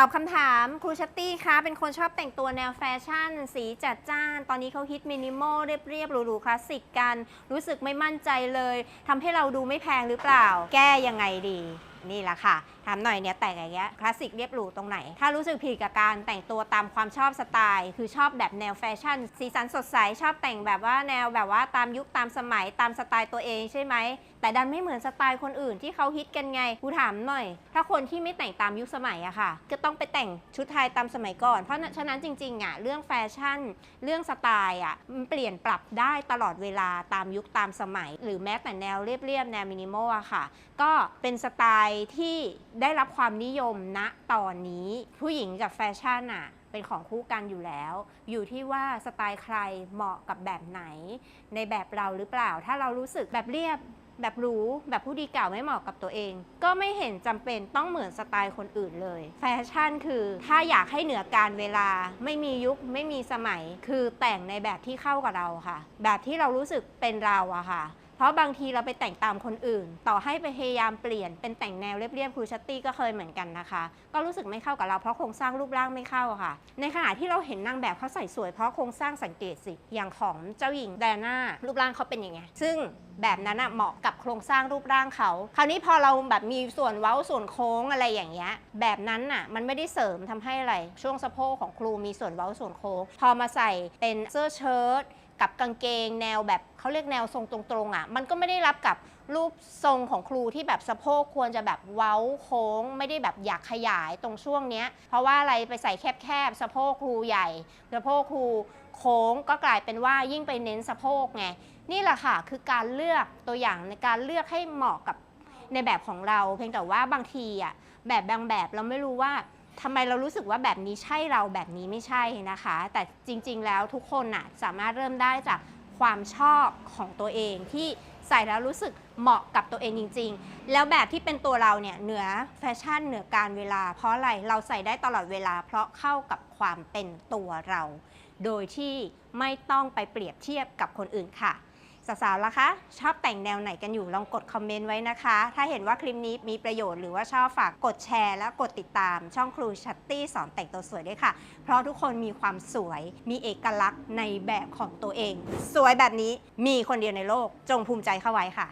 ตอบคำถามครูชัตตี้คะเป็นคนชอบแต่งตัวแนวแฟชั่น สีจัดจ้าน ตอนนี้เขาฮิตมินิมอลเรียบๆหรูๆคลาสสิกกัน รู้สึกไม่มั่นใจเลยทำให้เราดูไม่แพงหรือเปล่า แก้ยังไงดี นี่แหละค่ะ ถามหน่อยเนี่ยแต่งอย่างเงี้ยคลาสสิกเรียบหรูตรงไหน ถ้ารู้สึกผิดกับการแต่งตัวตามความชอบสไตล์ คือชอบแบบแนวแฟชั่น สีสันสดใสชอบแต่งแบบว่าแนวแบบว่าตามยุคตามสมัยตามสไตล์ตัวเองใช่ไหมแต่ดันไม่เหมือนสไตล์คนอื่นที่เขาฮิตกันไงกูถามหน่อย ถ้าคนที่ไม่แต่งตามยุคสมัยอะค่ะ ก็ต้องไปแต่งชุดไทยตามสมัยก่อน เพราะฉะนั้นจริงๆอะเรื่องแฟชั่น เรื่องสไตล์อะมันเปลี่ยนปรับได้ตลอดเวลาตามยุคตามสมัย หรือแม้แต่แนวเรียบๆแนวมินิมอลอะค่ะ ก็เป็นสไตล์ที่ได้รับความนิยมณตอนนี้ ผู้หญิงกับแฟชั่นอะเป็นของคู่กันอยู่แล้ว อยู่ที่ว่าสไตล์ใครเหมาะกับแบบไหน ในแบบเราหรือเปล่า ถ้าเรารู้สึกแบบเรียบแบบหรู้แบบผู้ดีเก่าไม่เหมาะกับตัวเอง ก็ไม่เห็นจำเป็นต้องเหมือนสไตล์คนอื่นเลย แฟชั่นคือ ถ้าอยากให้เหนือการเวลา ไม่มียุคไม่มีสมัย คือแต่งในแบบที่เข้ากับเราค่ะ แบบที่เรารู้สึกเป็นเราอะค่ะ เพราะบางทีเราไปแต่งตามคนอื่น ต่อให้ไปพยายามเปลี่ยนเป็นแต่งแนวเรียบๆครูชัตตี้ก็เคยเหมือนกันนะคะ ก็รู้สึกไม่เข้ากับเราเพราะโครงสร้างรูปร่างไม่เข้าค่ะ ในขณะที่เราเห็นนางแบบเขาใส่สวยเพราะโครงสร้างสังเกตสิอย่างของเจ้าหญิงแดน่ารูปร่างเขาเป็นยังไงซึ่งแบบนั้นอะเหมาะกับโครงสร้างรูปร่างเขา คราวนี้พอเราแบบมีส่วนเว้าส่วนโค้งอะไรอย่างเงี้ย แบบนั้นน่ะมันไม่ได้เสริมทำให้อะไร ช่วงสะโพกของครูมีส่วนเว้าส่วนโค้ง พอมาใส่เป็นเสื้อเชิ้ต กับกางเกงแนวแบบเขาเรียกแนวทรงตรงๆอะมันก็ไม่ได้รับกับรูปทรงของครูที่แบบสะโพกควรจะแบบเว้าโค้ง ไม่ได้แบบอยากขยายตรงช่วงเนี้ย เพราะว่าอะไรไปใส่แคบๆสะโพกครูใหญ่สะโพกครูโค้งก็กลายเป็นว่ายิ่งไปเน้นสะโพกไงนี่แหละค่ะคือการเลือกตัวอย่างในการเลือกให้เหมาะกับในแบบของเรา เพียงแต่ว่าบางทีอะแบบบางแบบเราไม่รู้ว่า ทำไมเรารู้สึกว่าแบบนี้ใช่เราแบบนี้ไม่ใช่นะคะ แต่จริงๆแล้วทุกคนน่ะสามารถเริ่มได้จากความชอบของตัวเองที่ใส่แล้วรู้สึกเหมาะกับตัวเองจริง ๆ แล้วแบบที่เป็นตัวเราเนี่ยเหนือแฟชั่นเหนือการเวลา เพราะอะไรเราใส่ได้ตลอดเวลา เพราะเข้ากับความเป็นตัวเรา โดยที่ไม่ต้องไปเปรียบเทียบกับคนอื่นค่ะ สาวๆล่ะคะ ชอบแต่งแนวไหนกันอยู่ลองกดคอมเมนต์ไว้นะคะ ถ้าเห็นว่าคลิปนี้มีประโยชน์หรือว่าชอบฝากกดแชร์ และกดติดตามช่องครูชัตตี้สอนแต่งตัวสวยด้วยค่ะ เพราะทุกคนมีความสวยมีเอกลักษณ์ในแบบของตัวเอง สวยแบบนี้มีคนเดียวในโลกจงภูมิใจเข้าไว้ค่ะ